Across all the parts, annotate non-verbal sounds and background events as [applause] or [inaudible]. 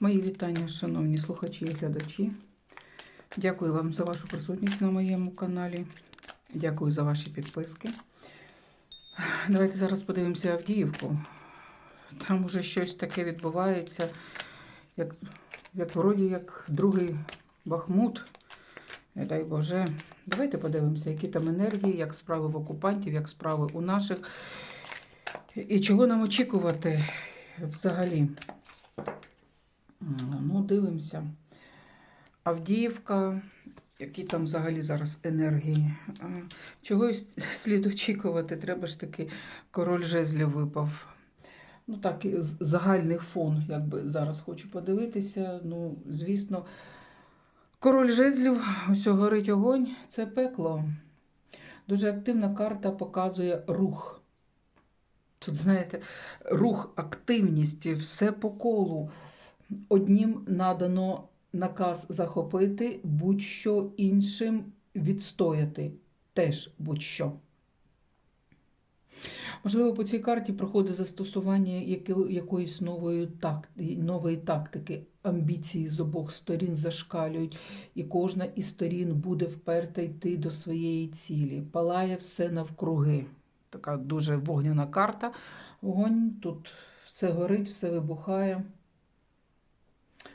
Мої вітання, шановні слухачі і глядачі. Дякую вам за вашу присутність на моєму каналі. Дякую за ваші підписки. Давайте зараз подивимося Авдіївку. Там уже щось таке відбувається, як, як вроді як другий Бахмут. Не дай Боже. Давайте подивимося, які там енергії, як справи в окупантів, як справи у наших. І чого нам очікувати взагалі? Дивимося. Авдіївка, які там взагалі зараз енергії. Чогось слід очікувати, треба ж таки король жезлів випав. Ну так, загальний фон, якби зараз хочу подивитися. Ну, звісно, король жезлів, ось горить огонь, це пекло. Дуже активна карта показує рух. Тут, знаєте, рух, активність, все по колу. Однім надано наказ захопити, будь-що іншим відстояти теж будь-що. Можливо, по цій карті проходить застосування якоїсь нової, так, нової тактики. Амбіції з обох сторін зашкалюють, і кожна із сторін буде вперта йти до своєї цілі. Палає все навкруги. Така дуже вогняна карта. Вогонь тут все горить, все вибухає.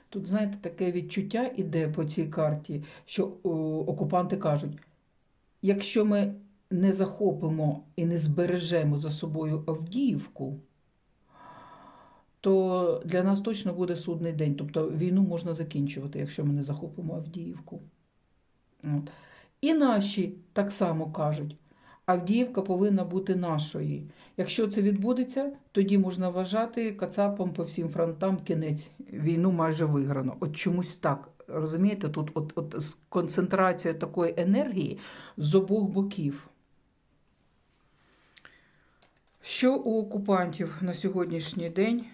Тут, знаєте, таке відчуття іде по цій карті, що о, окупанти кажуть: якщо ми не захопимо і не збережемо за собою Авдіївку, то для нас точно буде судний день. Тобто війну можна закінчувати, якщо ми не захопимо Авдіївку. От. І наші так само кажуть. Авдіївка повинна бути нашої. Якщо це відбудеться, тоді можна вважати кацапом по всім фронтам кінець. Війну майже виграно. От чомусь так. Розумієте, тут от, от концентрація такої енергії з обох боків. Що у окупантів на сьогоднішній день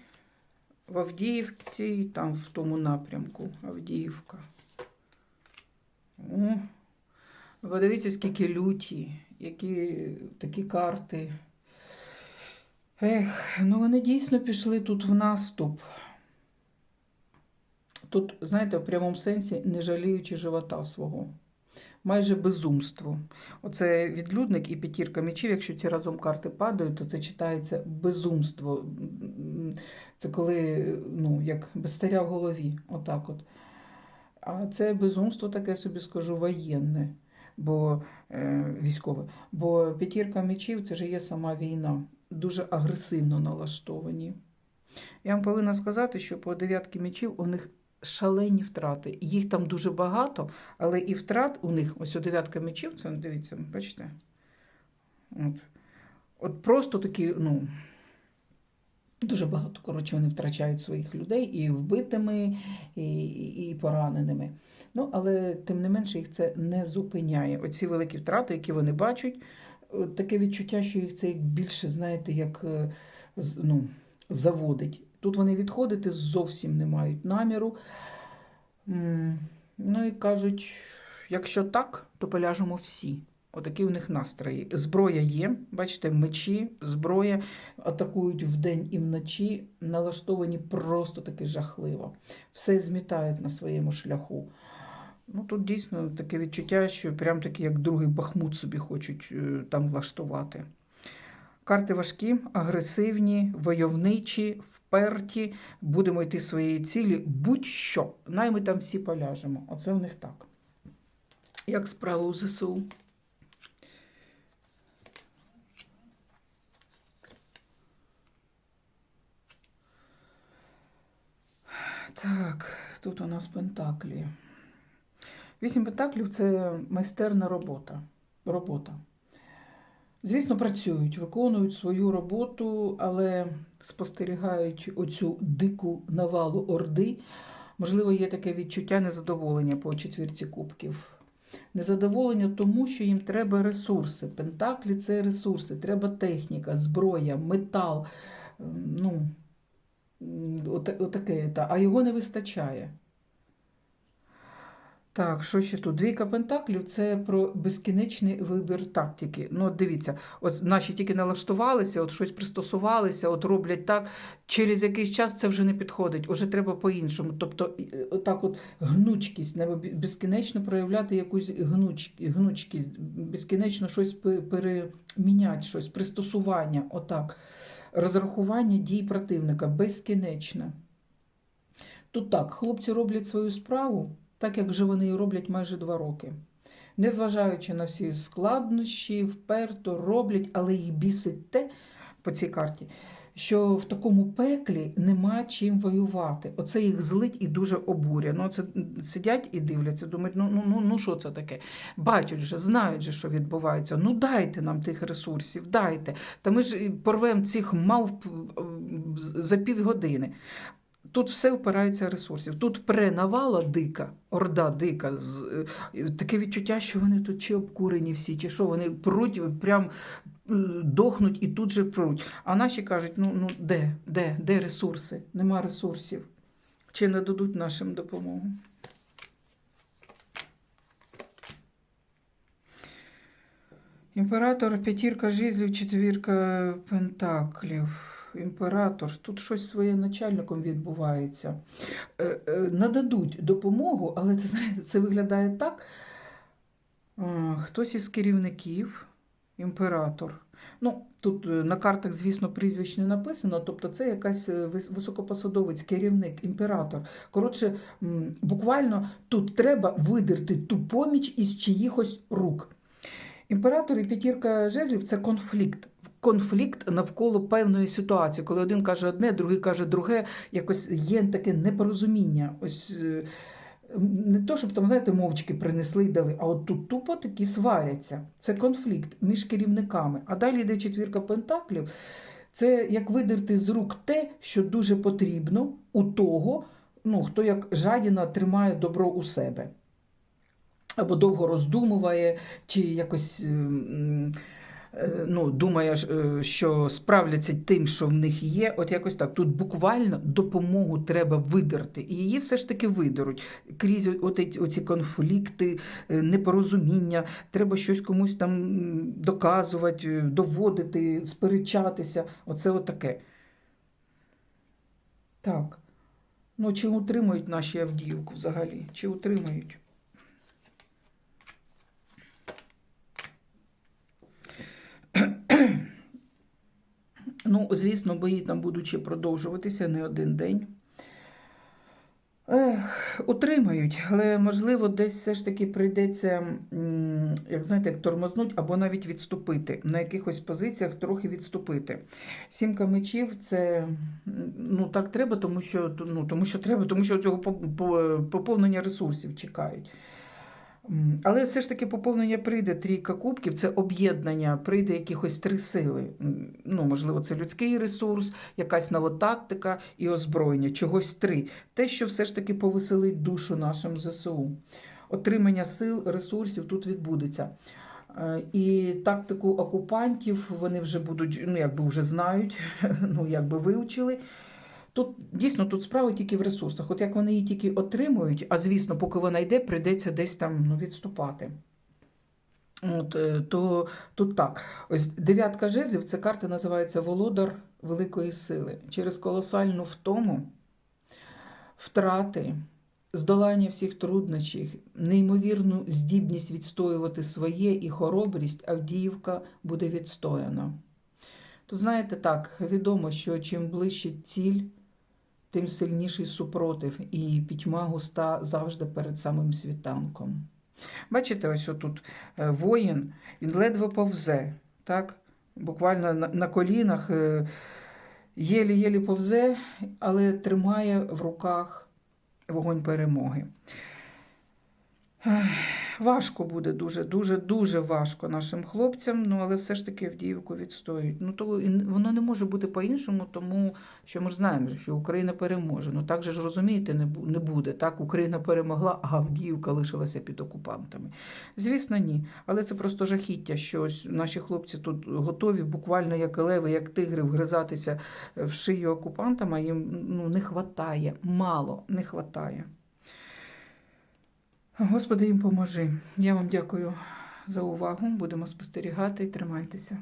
в Авдіївці і там в тому напрямку Авдіївка? О, Подивіться, скільки люті, які такі карти. Ех, ну вони дійсно пішли тут в наступ. Тут, знаєте, в прямому сенсі, не жаліючи живота свого. Майже безумство. Оце відлюдник і п'ятірка мечів, якщо ці разом карти падають, то це читається безумство. Це коли, ну, як без царя в голові. Отак от. А це безумство, таке собі скажу, воєнне, бо е, військове. Бо п'ятірка мечів це ж є сама війна. Дуже агресивно налаштовані. Я вам повинна сказати, що по дев'ятки мечів у них шалені втрати. Їх там дуже багато, але і втрат у них, ось у дев'ятка мечів, це дивіться, бачите? От, от просто такі, ну. Дуже багато, коротше, вони втрачають своїх людей і вбитими, і, і, пораненими. Ну, але тим не менше їх це не зупиняє. Оці великі втрати, які вони бачать, таке відчуття, що їх це більше, знаєте, як е, ну, заводить. Тут вони відходити зовсім не мають наміру. Ну і кажуть, якщо так, то поляжемо всі. Отакі у них настрої. Зброя є, бачите, мечі, зброя атакують вдень і вночі, налаштовані просто таки жахливо. Все змітають на своєму шляху. Ну, тут дійсно таке відчуття, що прям таки як другий бахмут собі хочуть е, там влаштувати. Карти важкі, агресивні, войовничі, вперті. Будемо йти своєї цілі. Будь-що. Най ми там всі поляжемо. Оце в них так. Як справа у ЗСУ? Так, тут у нас пентаклі. Вісім пентаклів це майстерна робота. робота. Звісно, працюють, виконують свою роботу, але спостерігають оцю дику навалу орди. Можливо, є таке відчуття незадоволення по четвірці кубків. Незадоволення тому, що їм треба ресурси. Пентаклі це ресурси, треба техніка, зброя, метал. Ем, Ну, отаке, та, а його не вистачає. Так, що ще тут? Двійка пентаклів це про безкінечний вибір тактики. Ну, от дивіться, от наші тільки налаштувалися, от щось пристосувалися, от роблять так. Через якийсь час це вже не підходить, уже треба по-іншому. Тобто, отак от гнучкість, треба безкінечно проявляти якусь гнуч, гнучкість, безкінечно щось пе- переміняти, щось, пристосування, отак. Розрахування дій противника безкінечне. Тут так, хлопці роблять свою справу, так як же вони роблять майже два роки. Незважаючи на всі складнощі, вперто роблять, але їх бісить те по цій карті, що в такому пеклі нема чим воювати. Оце їх злить і дуже обурює. Ну, це сидять і дивляться, думають, ну, ну, ну, ну що це таке? Бачать же, знають же, що відбувається. Ну дайте нам тих ресурсів, дайте. Та ми ж порвемо цих мав за півгодини. Тут все впирається ресурсів. Тут пренавала дика, орда дика. Е, таке відчуття, що вони тут чи обкурені всі, чи що вони пруть, прям е, дохнуть і тут же пруть. А наші кажуть: ну, ну де, де, де ресурси? Нема ресурсів. Чи не дадуть нашим допомогу? Імператор, п'ятірка жезлів, четвірка пентаклів. Імператор, тут щось своє начальником відбувається. Е, е, Нададуть допомогу, але ти знаєте, це виглядає так. Е, Хтось із керівників, імператор. Ну, тут е, на картах, звісно, прізвищ не написано, тобто це якась е, високопосадовець, керівник, імператор. Коротше, буквально тут треба видерти ту поміч із чиїхось рук. Імператор і п'ятірка жезлів це конфлікт. Конфлікт навколо певної ситуації, коли один каже одне, другий каже друге, якось є таке непорозуміння. Ось е, не то, щоб там, знаєте, мовчки принесли і дали, а от тут тупо такі сваряться. Це конфлікт між керівниками. А далі йде четвірка пентаклів. Це як видерти з рук те, що дуже потрібно у того, ну, хто як жадіна тримає добро у себе. Або довго роздумуває, чи якось ем, ну, думає, е, що справляться тим, що в них є. От якось так. Тут буквально допомогу треба видерти. І її все ж таки видеруть. Крізь оці конфлікти, е, непорозуміння, треба щось комусь там доказувати, е, доводити, сперечатися. Оце отаке. Так. Ну, чи утримують наші Авдіївку взагалі? Чи утримують? Ну, звісно, бої там будуть ще продовжуватися не один день. Ех, утримають, але можливо, десь все ж таки прийдеться, як знаєте, як тормознуть або навіть відступити. На якихось позиціях трохи відступити. Сімка мечів це ну так треба, тому що ну, тому що треба, тому що цього по- поповнення ресурсів чекають. Але все ж таки поповнення прийде трійка кубків, це об'єднання, прийде якихось три сили. Ну, можливо, це людський ресурс, якась новотактика і озброєння, чогось три. Те, що все ж таки повеселить душу нашим ЗСУ. Отримання сил, ресурсів тут відбудеться. Е, І тактику окупантів вони вже будуть, ну якби вже знають, [laughs] ну якби вивчили. Тут дійсно тут справа тільки в ресурсах. От як вони її тільки отримують, а звісно, поки вона йде, прийдеться десь там ну, відступати. От, е, то тут так. Ось дев'ятка жезлів це карта називається Володар Великої Сили. Через колосальну втому, втрати, здолання всіх труднощів, неймовірну здібність відстоювати своє і хоробрість Авдіївка буде відстояна. То знаєте так, відомо, що чим ближче ціль, тим сильніший супротив, і пітьма густа завжди перед самим світанком. Бачите, ось отут е, воїн, він ледве повзе, так? буквально на, на колінах, е, єлі-єлі повзе, але тримає в руках вогонь перемоги. Важко буде дуже, дуже, дуже важко нашим хлопцям, ну але все ж таки Авдіївку відстоюють. Ну то воно не може бути по-іншому, тому що ми ж знаємо, що Україна переможе. Ну так же ж розумієте, не буде. Так, Україна перемогла, а Авдіївка лишилася під окупантами. Звісно, ні. Але це просто жахіття, що ось наші хлопці тут готові, буквально як леви, як тигри, вгризатися в шию окупантам, а їм ну, не хватає, мало не хватає. Господи, їм поможи. Я вам дякую за увагу. Будемо спостерігати і тримайтеся.